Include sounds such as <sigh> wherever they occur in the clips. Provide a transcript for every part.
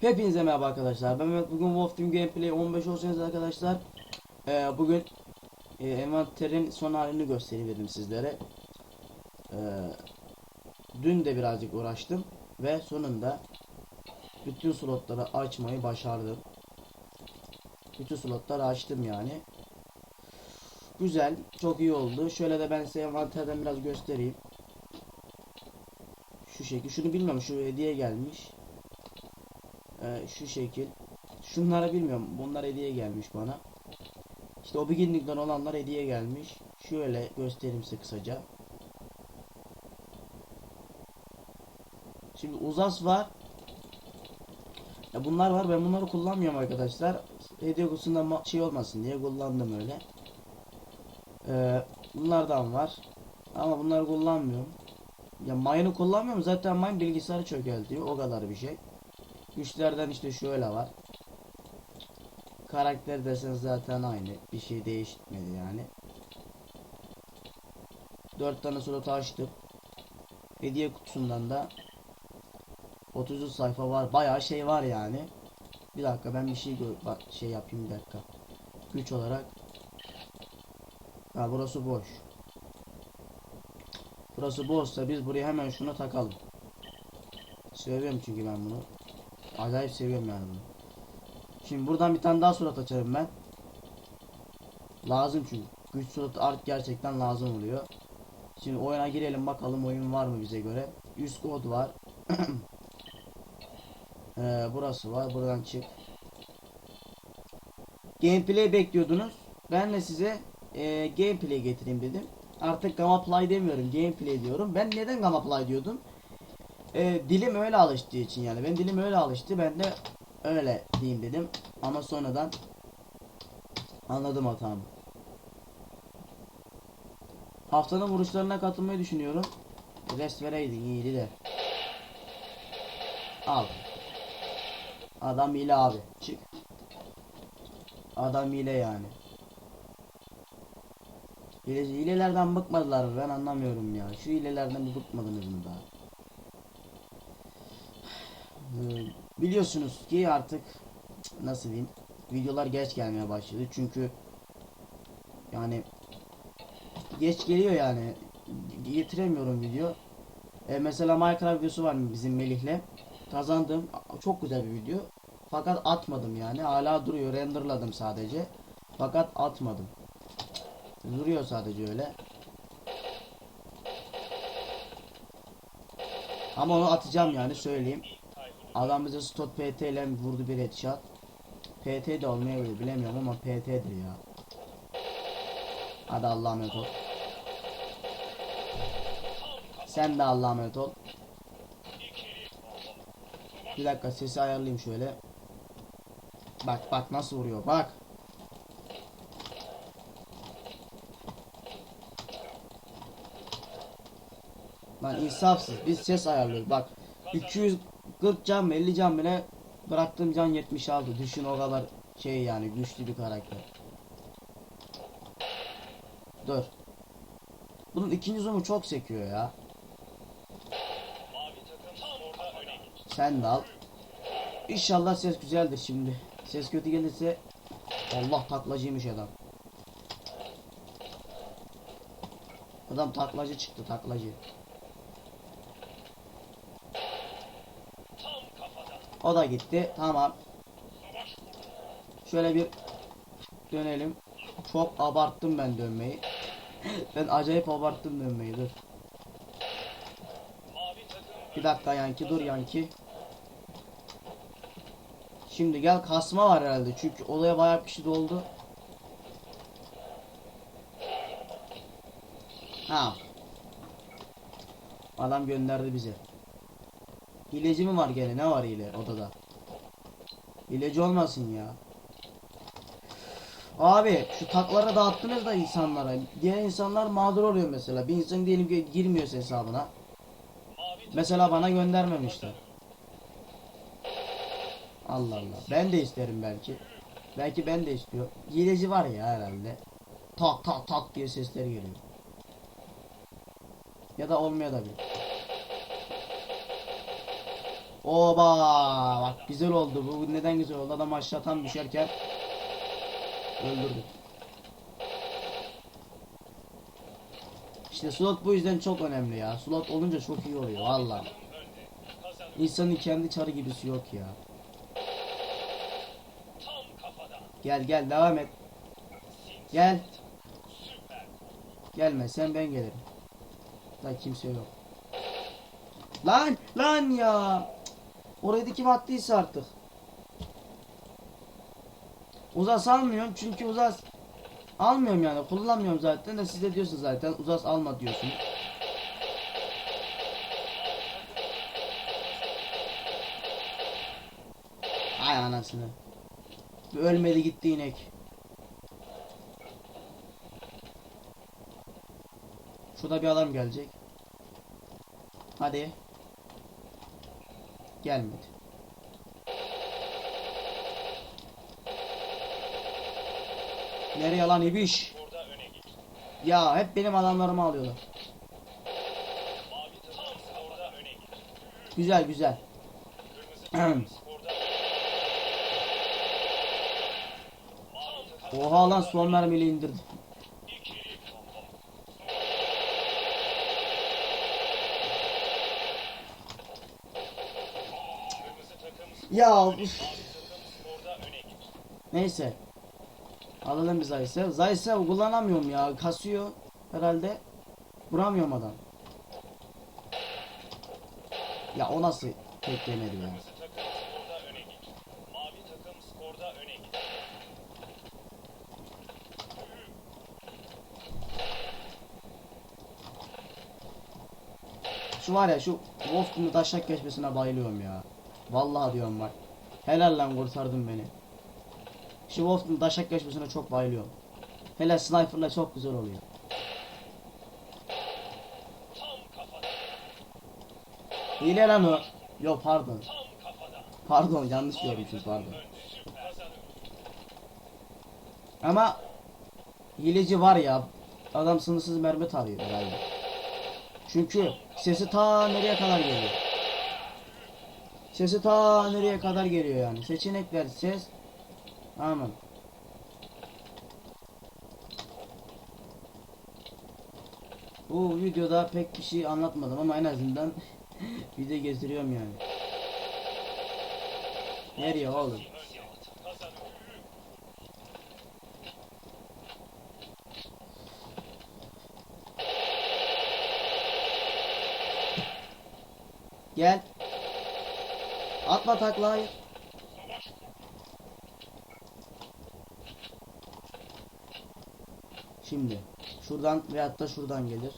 Hepinize merhaba arkadaşlar. Ben Mehmet. Bugün Wolf Team Gameplay 15 olsanız arkadaşlar. Ee, bugün e, envanterin son halini göstereyim sizlere. Ee, dün de birazcık uğraştım ve sonunda bütün slotları açmayı başardım. Bütün slotları açtım yani. Güzel, çok iyi oldu. Şöyle de ben size envanterden biraz göstereyim. Şu şekil. Şunu bilmiyorum. Şu hediye gelmiş. Ee, şu şekil. Şunları bilmiyorum. Bunlar hediye gelmiş bana. İşte o beginning'den olanlar hediye gelmiş. Şöyle göstereyim size kısaca. Şimdi uzas var. Ya bunlar var. Ben bunları kullanmıyorum arkadaşlar. Hediye kutusunda şey olmasın diye kullandım öyle. Ee, bunlardan var. Ama bunları kullanmıyorum. Ya mine'ı kullanmıyorum. Zaten mine bilgisayarı çökeltiyor. O kadar bir şey. Güçlerden işte şöyle var. Karakter desen zaten aynı. Bir şey değişmedi yani. 4 tane slot açtım. Hediye kutusundan da 30 sayfa var. Bayağı şey var yani. Bir dakika ben bir şey bak şey yapayım bir dakika. Güç olarak. Ha burası boş. Burası boşsa biz buraya hemen şunu takalım. Seviyorum çünkü ben bunu. Acayip seviyorum yani bunu. Şimdi buradan bir tane daha surat açarım ben. Lazım çünkü. Güç suratı art gerçekten lazım oluyor. Şimdi oyuna girelim bakalım oyun var mı bize göre. Üst kod var. <clears throat> ee, burası var. Buradan çık. Gameplay bekliyordunuz. Ben de size e, gameplay getireyim dedim. Artık Gamma Play demiyorum. Gameplay diyorum. Ben neden Gamma Play diyordum? E, dilim öyle alıştığı için yani ben dilim öyle alıştı ben de öyle diyeyim dedim ama sonradan anladım hatamı. Haftanın vuruşlarına katılmayı düşünüyorum. Rest vereydin iyiydi de. Al. Adam hile abi. Çık. Adam hile yani. Hile, hilelerden bıkmadılar? Ben anlamıyorum ya. Şu hilelerden bıkmadınız mı daha? Ee, biliyorsunuz ki artık nasıl diyeyim videolar geç gelmeye başladı. Çünkü yani geç geliyor yani. Getiremiyorum video. E, mesela Minecraft videosu var bizim Melih'le. Kazandım. Çok güzel bir video. Fakat atmadım yani. Hala duruyor. Renderladım sadece. Fakat atmadım. Duruyor sadece öyle. Ama onu atacağım yani söyleyeyim Adam bize Stot PT ile vurdu bir headshot. PT de olmayabilir bilemiyorum ama PT'dir ya. Hadi Allah'a emanet ol. Sen de Allah'a emanet ol. Bir dakika sesi ayarlayayım şöyle. Bak bak nasıl vuruyor bak. Lan insafsız biz ses ayarlıyoruz bak 240 can 50 can bile bıraktığım can 76 düşün o kadar şey yani güçlü bir karakter. Dur. Bunun ikinci zoom'u çok sekiyor ya. Sen de al. İnşallah ses güzeldir şimdi. Ses kötü gelirse Allah taklacıymış adam. Adam taklacı çıktı taklacı O da gitti. Tamam. Şöyle bir dönelim. Çok abarttım ben dönmeyi. <laughs> ben acayip abarttım dönmeyi. Dur. Bir dakika Yanki dur Yanki. Şimdi gel kasma var herhalde. Çünkü olaya bayağı şey doldu. Ha. Adam gönderdi bize. Hileci mi var gene? Ne var hile odada? Hileci olmasın ya. Abi şu takları dağıttınız da insanlara. Diğer insanlar mağdur oluyor mesela. Bir insan diyelim ki girmiyor hesabına. Mesela bana göndermemişler. Allah Allah. Ben de isterim belki. Belki ben de istiyor. Hileci var ya herhalde. Tak tak tak diye sesler geliyor. Ya da olmaya da bilir. Oba bak güzel oldu. Bu neden güzel oldu? Adam aşağı tam düşerken öldürdü. İşte slot bu yüzden çok önemli ya. Slot olunca çok iyi oluyor valla. İnsanın kendi çarı gibisi yok ya. Gel gel devam et. Gel. Gelme sen ben gelirim. Da kimse yok. Lan lan ya. Oraya da kim attıysa artık. Uzas almıyorum çünkü uzas almıyorum yani kullanmıyorum zaten de siz de diyorsunuz zaten uzas alma diyorsun. Ay anasını. Ölmedi gitti inek. Şurada bir adam gelecek. Hadi. Gelmedi. Nereye lan ibiş? Ya hep benim adamlarımı alıyorlar. Güzel güzel. <clears throat> Oha lan son mermiyle indirdi. Ya. Neyse. Alalım bir Zayse. Zayse kullanamıyorum ya. Kasıyor herhalde. Vuramıyorum adam. Ya o nasıl tek yemedi ya. Şu var ya şu Wolf'un taşak geçmesine bayılıyorum ya. Vallahi diyorum bak. Helal lan kurtardın beni. Şu Wolf'un taşak geçmesine çok bayılıyorum. Hele sniper'la çok güzel oluyor. Hile lan o. Yok pardon. Pardon yanlış görmüşüm pardon. Ama hileci var ya. Adam sınırsız mermi tarıyor herhalde. Çünkü sesi ta nereye kadar geliyor. Sesi ta nereye kadar geliyor yani. Seçenekler ses. Aman. Bu videoda pek bir şey anlatmadım ama en azından <laughs> video gezdiriyorum yani. Nereye oğlum? Gel. Atma. Şimdi şuradan veyahut da şuradan gelir.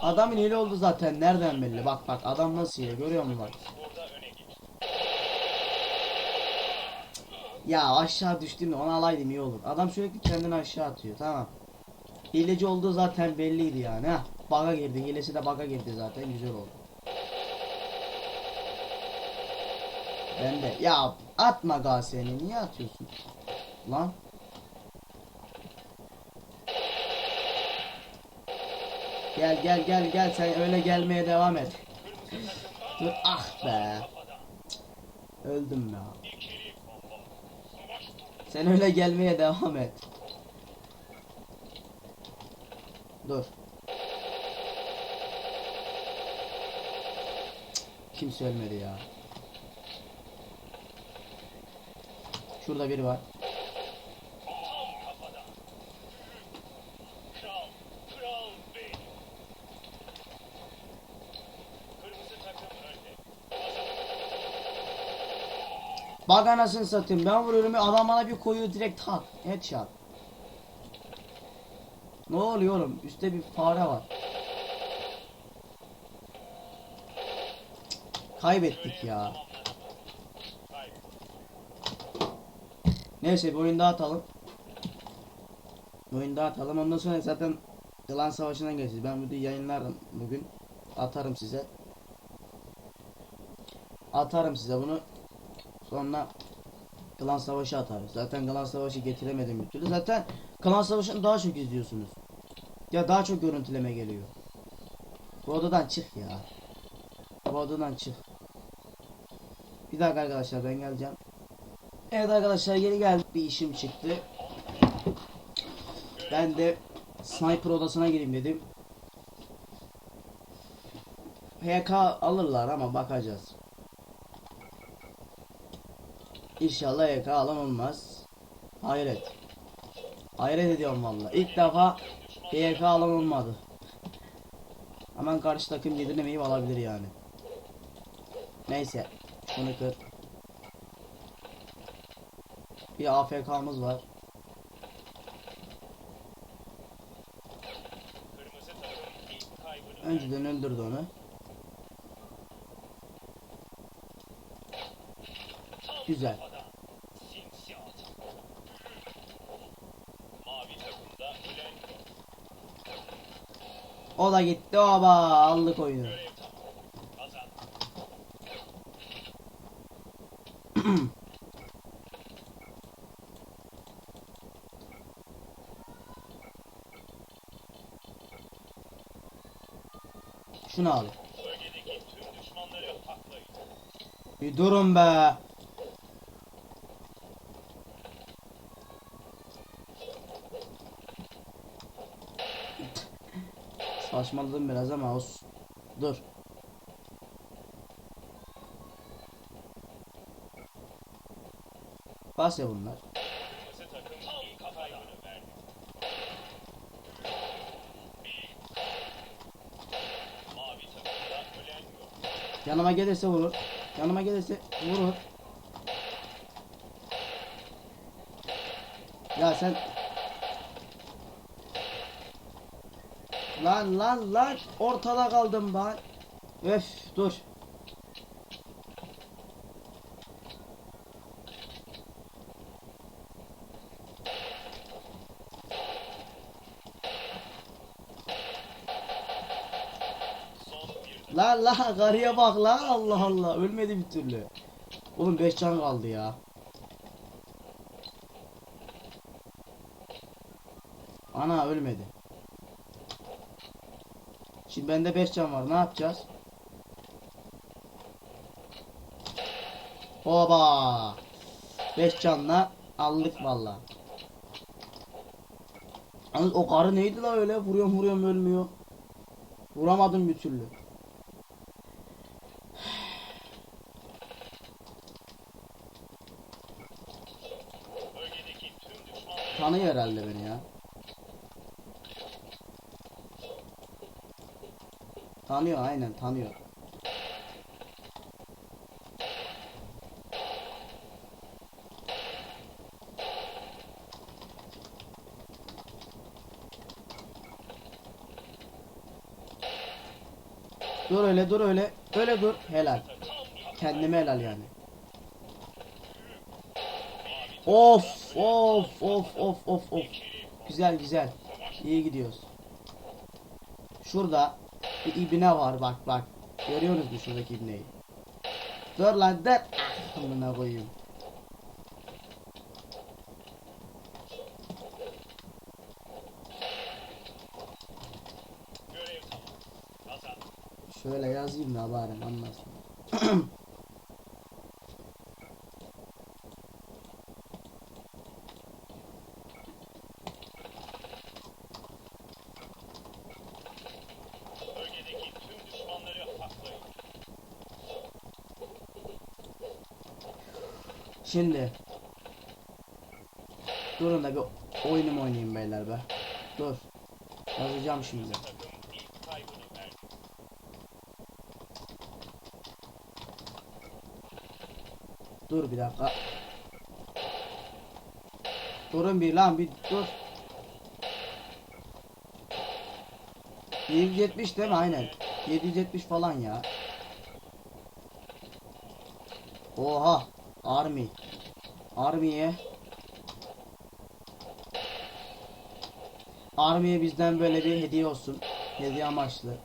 Adamın hile oldu zaten. Nereden belli? Bak bak adam nasıl hile görüyor musun bak. Ya aşağı düştüğümde onu alaydım iyi olur. Adam sürekli kendini aşağı atıyor. Tamam. Hileci olduğu zaten belliydi yani. Ha, bug'a girdi. Hilesi de bug'a girdi zaten. Güzel oldu. Ben de. Ya atma Galatasaray'ı. Niye atıyorsun? Lan. Gel gel gel gel sen öyle gelmeye devam et. Dur ah be. Öldüm ya. Sen öyle gelmeye devam et. Dur. Kimse ölmedi ya. Şurada biri var. Bak anasını satayım ben vuruyorum adam bana bir koyuyor direkt tak headshot. Ne oluyor oğlum üstte bir fare var. Kaybettik ya. Neyse bir oyun daha atalım. Bir oyun daha atalım ondan sonra zaten Klan Savaşı'na geçeceğiz. Ben bunu yayınlarım bugün. Atarım size. Atarım size bunu. Sonra Klan Savaşı atarız. Zaten Klan Savaşı getiremedim bir türlü. Zaten Klan Savaşı'nı daha çok izliyorsunuz. Ya daha çok görüntüleme geliyor. Bu odadan çık ya. Bu odadan çık. Bir dakika arkadaşlar ben geleceğim. Evet arkadaşlar geri geldik bir işim çıktı. Ben de sniper odasına gireyim dedim. HK alırlar ama bakacağız. İnşallah HK alan olmaz. Hayret. Hayret ediyorum valla. İlk defa HK alan olmadı. Hemen karşı takım yediremeyip alabilir yani. Neyse. Şunu kır. Bir AFK'mız var. Önceden öldürdü onu. Güzel. O da gitti. Oba aldık oyunu. <clears throat> Şunu al. Bir durun be. Saçmaladım biraz ama olsun. Dur. Bas ya bunlar. Kırmızı takım ilk kaybını verdi. Mavi takımda ölen yok. Yanıma gelirse vurur. Yanıma gelirse vurur. Ya sen Lan lan lan ortada kaldım ben. Öf dur. Son bir La la karıya bak la Allah Allah ölmedi bir türlü. Oğlum 5 can kaldı ya. Ana ölmedi. Şimdi bende 5 can var ne yapacağız? Oba! 5 canla aldık valla. Yalnız o karı neydi la öyle vuruyorum vuruyorum ölmüyor. Vuramadım bir türlü. Tanıyor herhalde beni ya. Tanıyor aynen tanıyor. Dur öyle dur öyle. Öyle dur. Helal. Kendime helal yani. Of of of of of of. Güzel güzel. İyi gidiyoruz. Şurada bir ibne var bak bak. Görüyorsunuz mu şuradaki ibneyi? Dur lan dur. Ah, Amına koyayım. Şöyle yazayım da bari anlasın. <clears throat> Şimdi Durun da bir oyunumu oynayayım beyler be. Dur. Yazacağım şimdi. Dur bir dakika. Durun bir lan bir dur. 770 değil mi? Aynen. 770 falan ya. Oha. Army. Army'ye. Army'ye bizden böyle bir hediye olsun. Hediye amaçlı.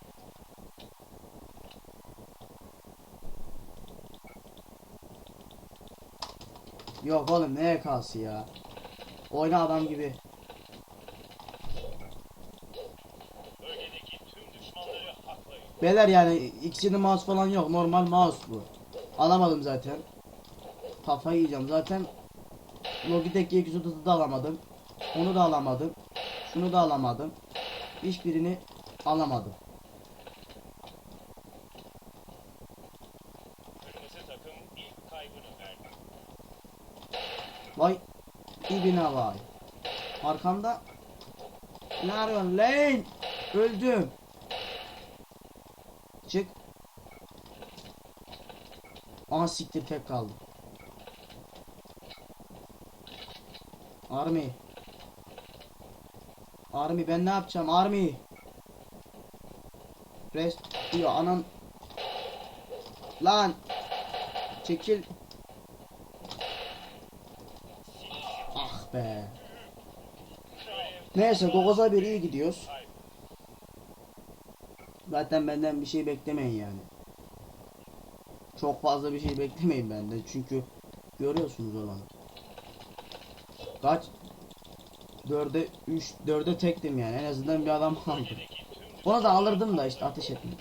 Yok oğlum neye kalsı ya. Oyna adam gibi. Beyler yani ikisinin mouse falan yok. Normal mouse bu. Alamadım zaten. Kafayı yiyeceğim. Zaten Logitech G230'u da alamadım. Onu da alamadım. Şunu da alamadım. Hiçbirini alamadım. Vay ibine vay. Arkamda ne arıyorsun lan? Öldüm. Çık. Aha siktir tek kaldı. Army. Army ben ne yapacağım? Army. Rest diyor anan. Lan. Çekil. Ah be. Neyse Gogoz'a bir iyi gidiyoruz. Zaten benden bir şey beklemeyin yani. Çok fazla bir şey beklemeyin benden çünkü görüyorsunuz olanı. Kaç? Dörde 3 dörde tektim yani en azından bir adam aldım. Onu da alırdım da işte ateş etmedim.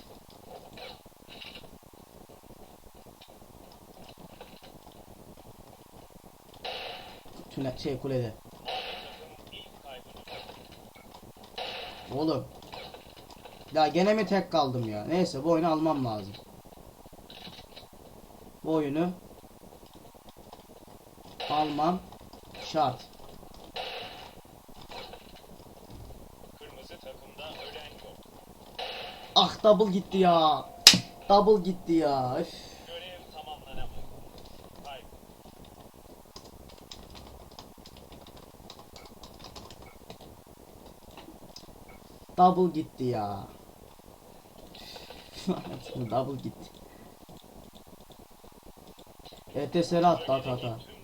Tüne şey kulede. Oğlum. Ya gene mi tek kaldım ya? Neyse bu oyunu almam lazım. Bu oyunu almam şart. Ah double gitti ya. Double gitti ya. Üf. Double gitti ya. <laughs> Double gitti. ETS'leri attı at at at.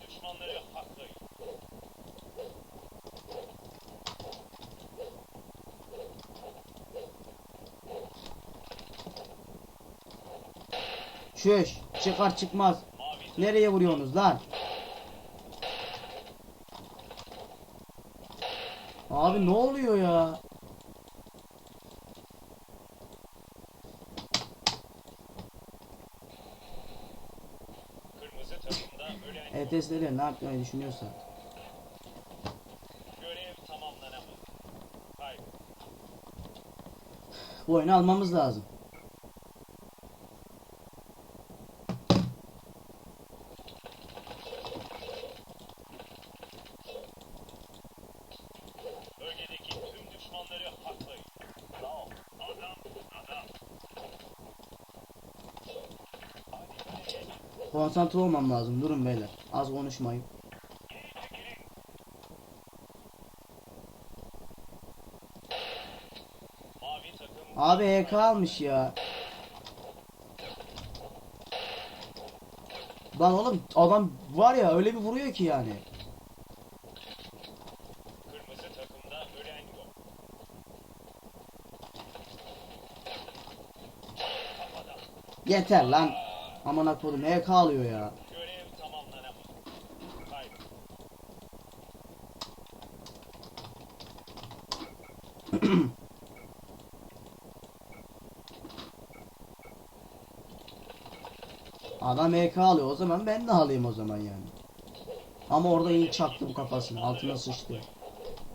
Şuş çıkar çıkmaz. Nereye vuruyorsunuz lan? Abi ne oluyor ya? ETS'leri ne yapmayı düşünüyorsa. Bu oyunu almamız lazım. Konsantre olmam lazım. Durun beyler. Az konuşmayın. Abi EK almış ya. Lan oğlum adam var ya öyle bir vuruyor ki yani. Yeter lan. Aman koydum EK alıyor ya. <clears throat> Adam EK alıyor o zaman ben de alayım o zaman yani. Ama orada iyi çaktım kafasını altına sıçtı.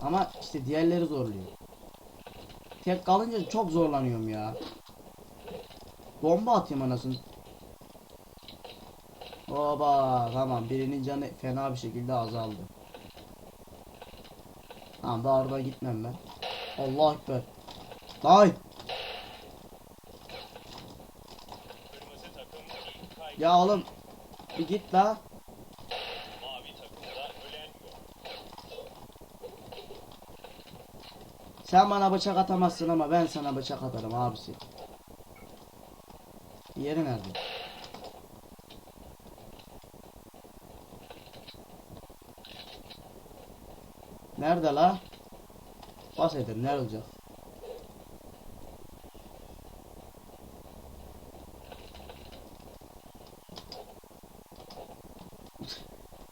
Ama işte diğerleri zorluyor. Tek kalınca çok zorlanıyorum ya. Bomba atayım anasını. Oba tamam birinin canı fena bir şekilde azaldı. Tamam daha orada gitmem ben. Allah ekber. Day. Ya oğlum bir git la. Sen bana bıçak atamazsın ama ben sana bıçak atarım abisi. Yeri nerede? Nerede la? Bas edin ne olacak?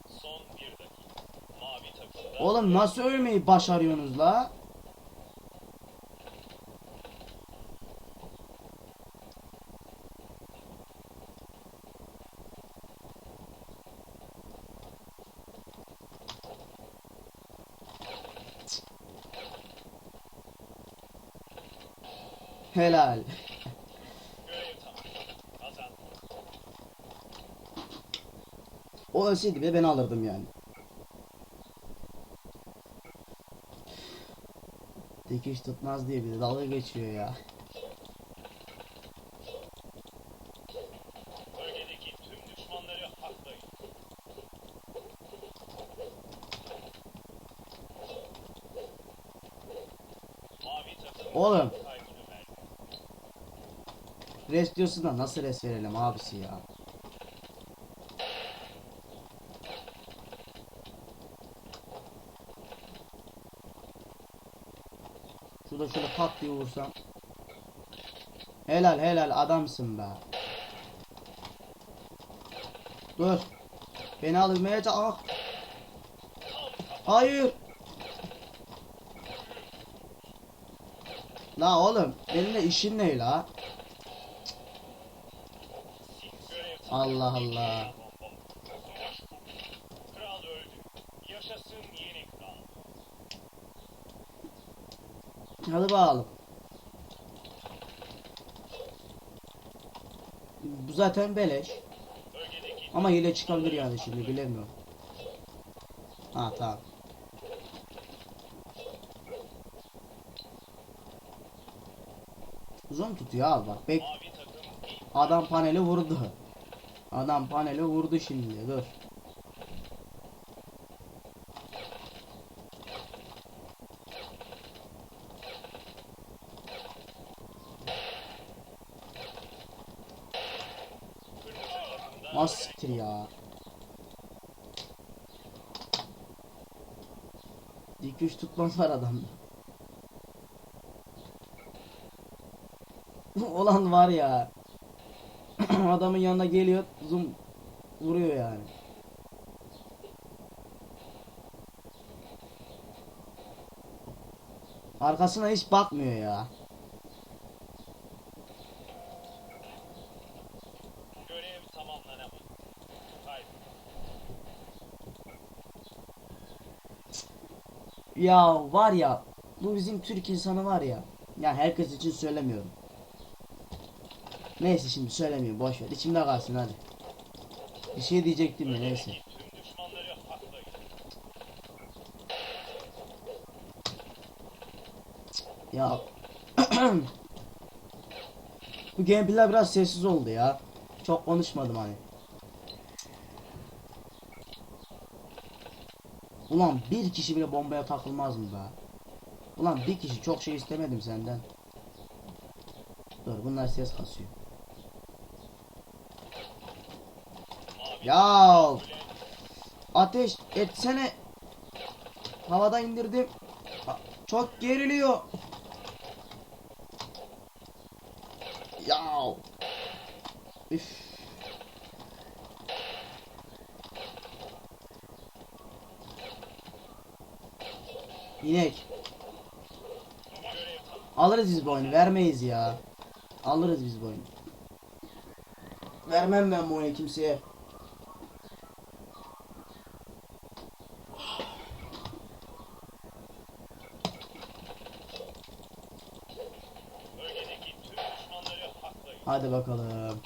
Son bir dakika. Mavi takımda Oğlum nasıl ölmeyi başarıyorsunuz la? Helal. O ölseydi bile ben alırdım yani. Dikiş tutmaz diye bir de dalga geçiyor ya. Diyorsun da nasıl res verelim abisi ya. Şurada şöyle pat diye vursam. Helal helal adamsın be. Dur. Beni almaya ah. Hayır. La oğlum benimle işin ne la? Görev tamam. Allah Allah. Hadi bakalım. Bu zaten beleş. Ama hile çıkabilir yani şimdi bilemiyorum. Ha tamam. Uzun tutuyor abi bak. Bek adam paneli vurdu. Adam paneli vurdu şimdi. Dur. Nasıl siktir ya? Dikiş tutmaz var adamda. <laughs> Olan var ya. <clears throat> Adamın yanına geliyor, zoom vuruyor yani. Arkasına hiç bakmıyor ya. Ya var ya bu bizim Türk insanı var ya. Ya herkes için söylemiyorum. Neyse şimdi söylemiyorum boş ver. İçimde kalsın hadi. Bir şey diyecektim ya neyse. Ya <clears throat> bu gameplay'ler biraz sessiz oldu ya. Çok konuşmadım hani. Ulan bir kişi bile bombaya takılmaz mı be? Ulan bir kişi çok şey istemedim senden. Dur bunlar ses kasıyor. Ya ateş etsene. Havada indirdim. Çok geriliyor. Ya. Üf. İnek. Alırız biz bu oyunu. Vermeyiz ya. Alırız biz bu oyunu. Vermem ben bu oyunu kimseye. Hadi bakalım.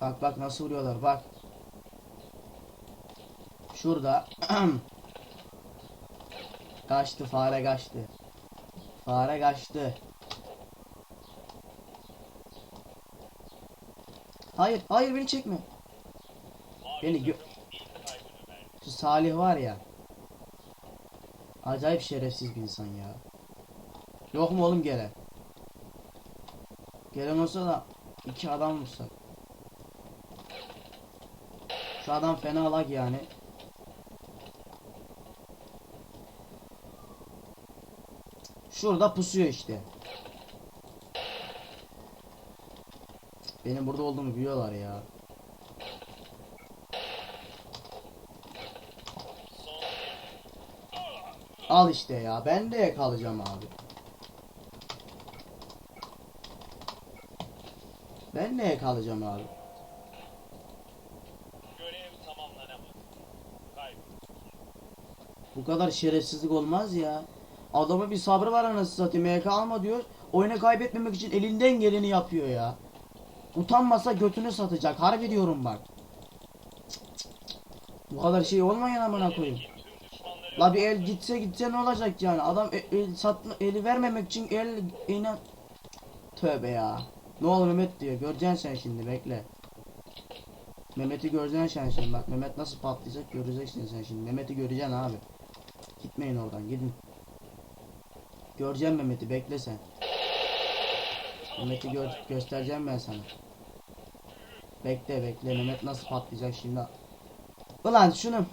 Bak bak nasıl vuruyorlar bak. Şurada. <clears throat> kaçtı fare kaçtı. Fare kaçtı. Hayır hayır beni çekme. Beni gö-. Şu Salih var ya. Acayip şerefsiz bir insan ya. Yok mu oğlum gelen? Gelen olsa da iki adam vursak. Şu adam fena lag yani. Şurada pusuyor işte. Benim burada olduğumu biliyorlar ya. Al işte ya. Ben de kalacağım abi. Ben neye kalacağım abi? Bu kadar şerefsizlik olmaz ya. Adamın bir sabrı var anasını satayım. MK alma diyor. Oyunu kaybetmemek için elinden geleni yapıyor ya. Utanmasa götünü satacak. Harbi diyorum bak. Cık, cık, cık. Bu kadar şey olmayan amına koyayım. La bir el gitse gitse ne olacak yani? Adam e- el satma eli vermemek için el inan Tövbe ya. Ne olur Mehmet diyor. Göreceksin sen şimdi bekle. Mehmet'i göreceksin sen şimdi. Bak Mehmet nasıl patlayacak göreceksin sen şimdi. Mehmet'i göreceksin abi. Gitmeyin oradan gidin. Göreceksin Mehmet'i bekle sen. Mehmet'i gör göstereceğim ben sana. Bekle bekle Mehmet nasıl patlayacak şimdi. Ulan şunu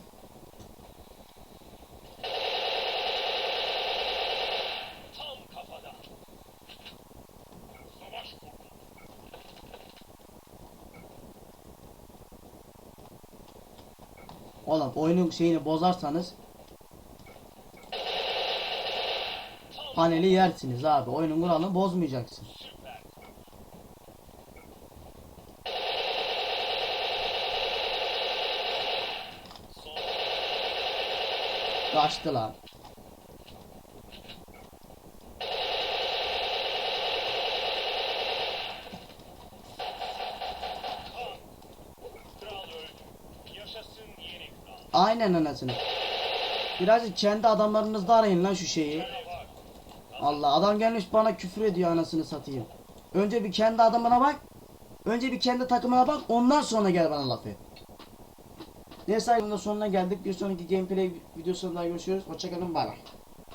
Oğlum oyunun şeyini bozarsanız paneli yersiniz abi. Oyunun kuralını bozmayacaksın. Kaçtı lan. Aynen anasını. Birazcık kendi adamlarınızda arayın lan şu şeyi. Allah adam gelmiş bana küfür ediyor anasını satayım. Önce bir kendi adamına bak. Önce bir kendi takımına bak. Ondan sonra gel bana laf et. Neyse sonuna geldik. Bir sonraki gameplay videosunda görüşürüz. Hoşçakalın bay bay.